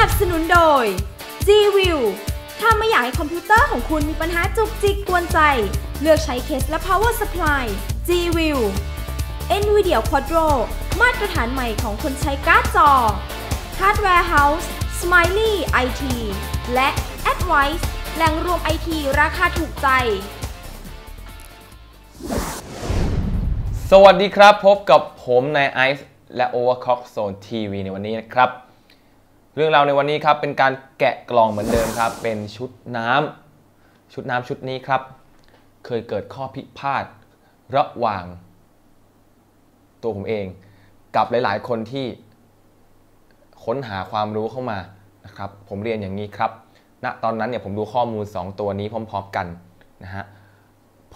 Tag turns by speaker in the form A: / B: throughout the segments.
A: นับสนุนโดย G-View ถ้าไม่อยากให้คอมพิวเตอร์ของคุณมีปัญหาจุกจิกกวนใจ เลือกใช้เคสและ power supply G-View NVIDIA Quadro มาตรฐานใหม่ของคนใช้การ์ดจอ Hardware House Smiley IT และ Advice แหล่งรวม IT ราคาถูกใจ
B: สวัสดีครับ พบกับผมนายไอซ์และ Overclock Zone TV ในวันนี้นะครับ เรื่องราวในวันนี้ครับเป็นการแกะกล่องเหมือนเดิมครับ เป็นชุดน้ำชุดน้ำชุดนี้ครับ เคยเกิดข้อพิพาทระหว่าง ตัวผมเองกับหลาย ๆ คนที่ค้นหาความรู้เข้ามานะครับ ผมเรียนอย่างนี้ครับณตอนนั้นเนี่ยผมดูข้อมูล 2 ตัวนี้พร้อม ๆ กันนะฮะ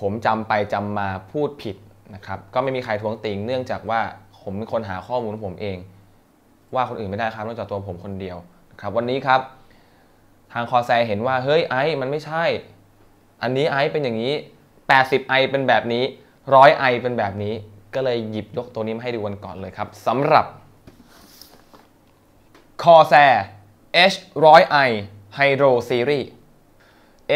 B: ผมจำไปจำมาพูดผิดนะครับ ก็ไม่มีใครท้วงติงเนื่องจากว่าผมเป็นคนหาข้อมูลของผมเอง ว่าคนอื่นไม่ได้ครับนอกจากตัวผมคนเดียวนะครับวันนี้ครับ ทางคอแซเห็นว่าเฮ้ยไอ้มันไม่ใช่ อันนี้ไอ้เป็นอย่างนี้ 80ไอเป็นแบบนี้ร้อยไอเป็นแบบนี้ ก็เลยหยิบยกตัวนี้มาให้ดูกันก่อนเลยครับสำหรับ c o r s a i r H100i Hydro Series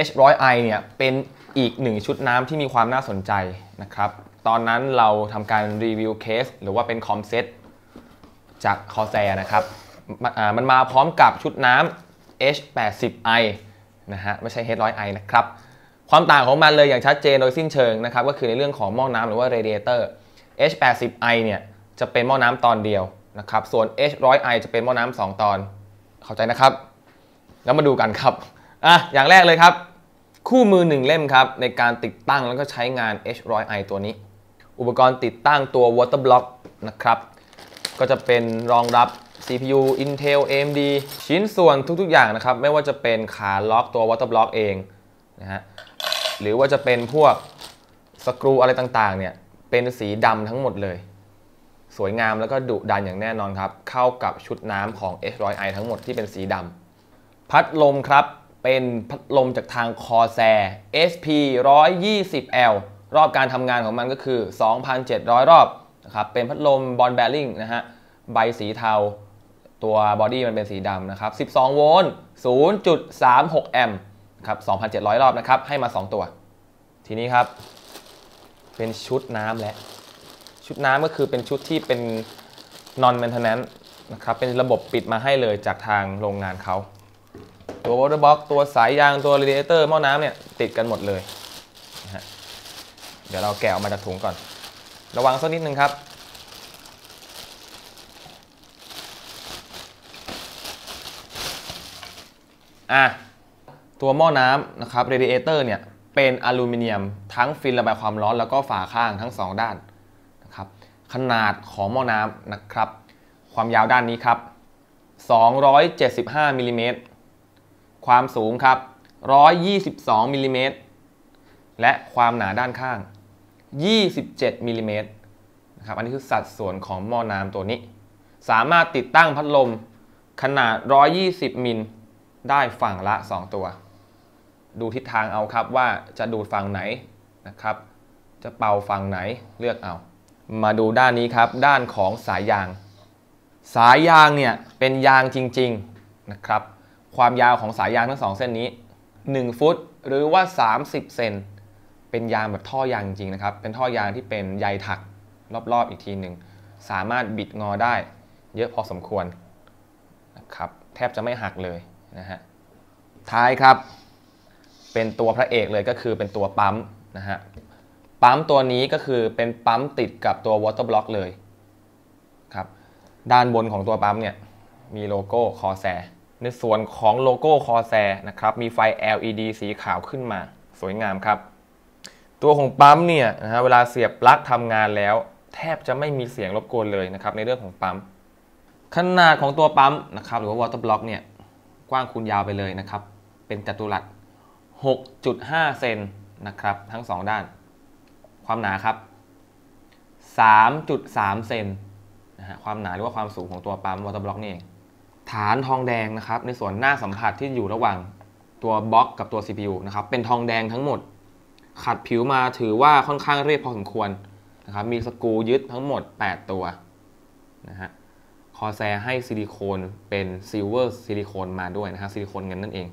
B: H100i เนี่ยเป็นอีกหนึ่งชุดน้ำที่มีความน่าสนใจนะครับ ตอนนั้นเราทำการรีวิวเคส หรือว่าเป็นคอมเซ็ต จาก c o r s a i r นะครับม,มันมาพร้อมกับชุดน้ำ H80i นะฮะไม่ใช่ H100i นะครับ ความต่างของมันเลยอย่างชัดเจนโดยสิ้นเชิงนะครับก็คือในเรื่องของหม้อน้ำหรือว่า radiator H80i เนี่ยจะเป็นหม้อน้ำตอนเดียวนะครับส่วน H100i จะเป็นหม้อน้ำสองตอน เข้าใจนะครับ แล้วมาดูกันครับอะอย่างแรกเลยครับ คู่มือ1เล่มครับในการติดตั้งแล้วก็ใช้งาน H100i ตัวนี้ อุปกรณ์ติดตั้งตัว water block นะครับ ก็จะเป็นรองรับ CPU Intel AMD ชิ้นส่วนทุกๆ อย่างนะครับ ไม่ว่าจะเป็นขาล็อกตัว water block เองนะฮะหรือว่าจะเป็นพวกสกรูอะไรต่างๆ เนี่ยเป็นสีดำทั้งหมดเลย สวยงามแล้วก็ดุดันอย่างแน่นอนครับ เข้ากับชุดน้ำของ H100i ทั้งหมดที่เป็นสีดำพัดลมครับเป็นพัดลมจากทาง Corsair SP 120L รอบการทำงานของมันก็คือ 2,700 รอบ นะครับเป็นพัดลมบอลแบริ่งนะฮะใบสีเทา ตัวบอดี้มันเป็นสีดำนะครับ 12 โวลต์ 0.36 แอมป์ครับ 2,700 รอบนะครับ ให้มา 2 ตัว ทีนี้ครับ เป็นชุดน้ำและ ชุดน้ำก็คือเป็นชุดที่เป็น non maintenance นะครับ เป็นระบบปิดมาให้เลยจากทางโรงงานเขา ตัว water box ตัวสายยาง ตัว radiator หม้อน้ำเนี่ย ติดกันหมดเลยนะฮะเดี๋ยวเราแกะออกมาจากถุงก่อน ระวังสักนิดนึงครับ อะ ตัวหม้อน้ำนะครับ radiator เนี่ยเป็นอลูมิเนียมทั้งฟินระบายความร้อนแล้วก็ฝาข้างทั้ง 2 ด้านนะครับ ขนาดของหม้อน้ำนะครับ ความยาวด้านนี้ครับ 275มิลลิเมตรความสูงครับ 122มิลลิเมตรและความหนาด้านข้าง 27มิลลิเมตรนะครับอันนี้คือสัดส่วนของหม้อน้ำตัวนี้ สามารถติดตั้งพัดลมขนาด 120มิลได้ฝั่งละ 2 ตัว ดูทิศทางเอาครับว่าจะดูดฝั่งไหนนะครับ จะเป่าฝั่งไหนเลือกเอา มาดูด้านนี้ครับ ด้านของสายยาง สายยางเนี่ยเป็นยางจริงๆนะครับ ความยาวของสายยางทั้งสองเส้นนี้ 1 ฟุตหรือว่า 30 เซน เป็นยางแบบท่อยางจริงนะครับ เป็นท่อยางที่เป็นใยถักรอบๆอีกทีหนึ่งสามารถบิดงอได้เยอะพอสมควรนะครับแทบจะไม่หักเลยนะฮะท้ายครับ เป็นตัวพระเอกเลยก็คือเป็นตัวปั๊มนะฮะปั๊มตัวนี้ก็คือเป็นปั๊มติดกับตัว water block เลยครับด้านบนของตัวปั๊มเนี่ยมีโลโก้ Corsair ในส่วนของโลโก้ Corsair นะครับมีไฟ LED สีขาวขึ้นมา สวยงามครับ ตัวของปั๊มเนี่ยนะฮะเวลาเสียบปลั๊กทำงานแล้ว แทบจะไม่มีเสียงรบกวนเลยนะครับในเรื่องของปั๊ม ขนาดของตัวปั๊มนะครับหรือว่า water block เนี่ยกว้างคูณยาวไปเลยนะครับ เป็นจัตุรัส 6.5 เซนนะครับทั้ง 2 ด้าน ความหนาครับ 3.3 เซนนะฮะความหนาหรือว่าความสูงของตัวปั๊มวอเตอร์บล็อกนี่เองฐานทองแดงนะครับในส่วนหน้าสัมผัสที่อยู่ระหว่างตัวบล็อกกับตัว CPU นะครับเป็นทองแดงทั้งหมด ขัดผิวมาถือว่าค่อนข้างเรียบพอสมควรนะครับมีสกูยึดทั้งหมด 8 ตัวนะฮะข Corsair ให้ซิลิโคนเป็นซิลเวอร์ซิลิโคนมาด้วยนะครับซิลิโคนเงินนั่นเอง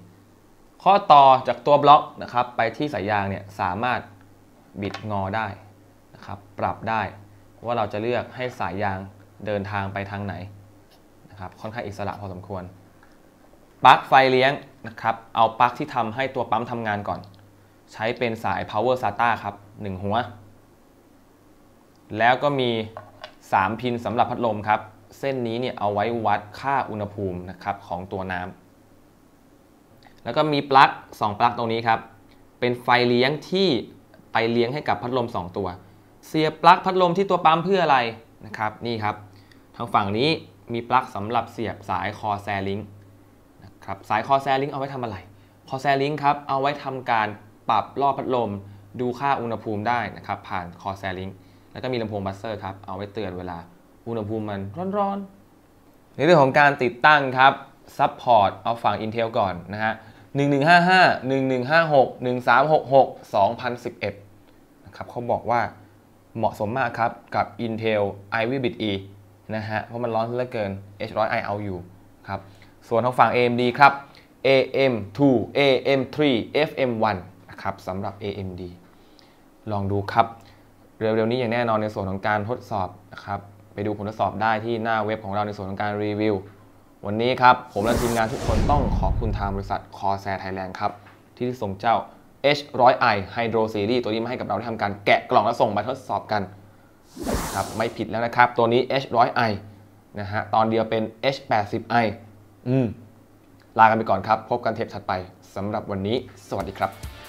B: ข้อต่อจากตัวบล็อกนะครับไปที่สายยางเนี่ยสามารถบิดงอได้นะครับปรับได้ว่าเราจะเลือกให้สายยางเดินทางไปทางไหนนะครับค่อนข้างอิสระพอสมควรปลั๊กไฟเลี้ยงนะครับเอาปลั๊กที่ทำให้ตัวปั๊มทำงานก่อน ใช้เป็นสาย power SATA ครับ 1 หัว แล้วก็มี 3 พินสำหรับพัดลมครับ เส้นนี้เนี่ยเอาไว้วัดค่าอุณหภูมินะครับของตัวน้ำแล้วก็มีปลั๊ก2ปลั๊กตรงนี้ครับ เป็นไฟเลี้ยงที่ไปเลี้ยงให้กับพัดลม 2 ตัว เสียบปลั๊กพัดลมที่ตัวปั๊มเพื่ออะไรนะครับนี่ครับ ทางฝั่งนี้มีปลั๊กสำหรับเสียบสายคอแซลิงนะครับสายคอแซลิงเอาไว้ทำอะไรคอแซลิงครับเอาไว้ทำการ ปรับรอบพัดลม ดูค่าอุณหภูมิได้นะครับ ผ่านคอแซลิงแล้วก็มีลำโพงบัสเซอร์ครับ เอาไว้เตือนเวลาอุณหภูมิมันร้อนๆ ในเรื่องของการติดตั้งครับซัพพอร์ตเอาฝั่ง Intel ก่อนนะฮะ1155 1156 1366 2011นะครับเขาบอกว่าเหมาะสมมากครับกับ Intel Ivy Bit E นะฮะ เพราะมันร้อนเหลือเกิน H100i เอาอยู่ครับ ส่วนทางฝั่ง AMD ครับ AM2 AM3 FM1 นะครับสำหรับ AMD ลองดูครับ เร็วๆนี้อย่างแน่นอนในส่วนของการทดสอบนะครับไปดูผลทดสอบได้ที่หน้าเว็บของเราในส่วนของการรีวิว วันนี้ครับ ผมและทีมงานทุกคนต้องขอบคุณทางบริษัท Corsair Thailand ครับที่ส่งเจ้า H100i Hydro Series ตัวนี้มาให้กับเราได้ทำการแกะกล่องและส่งไปทดสอบกันครับไม่ผิดแล้วนะครับ ตัวนี้ H100i นะฮะตอนเดียวเป็น H80i อืมลากันไปก่อนครับ พบกันเทปถัดไปสำหรับวันนี้ สวัสดีครับ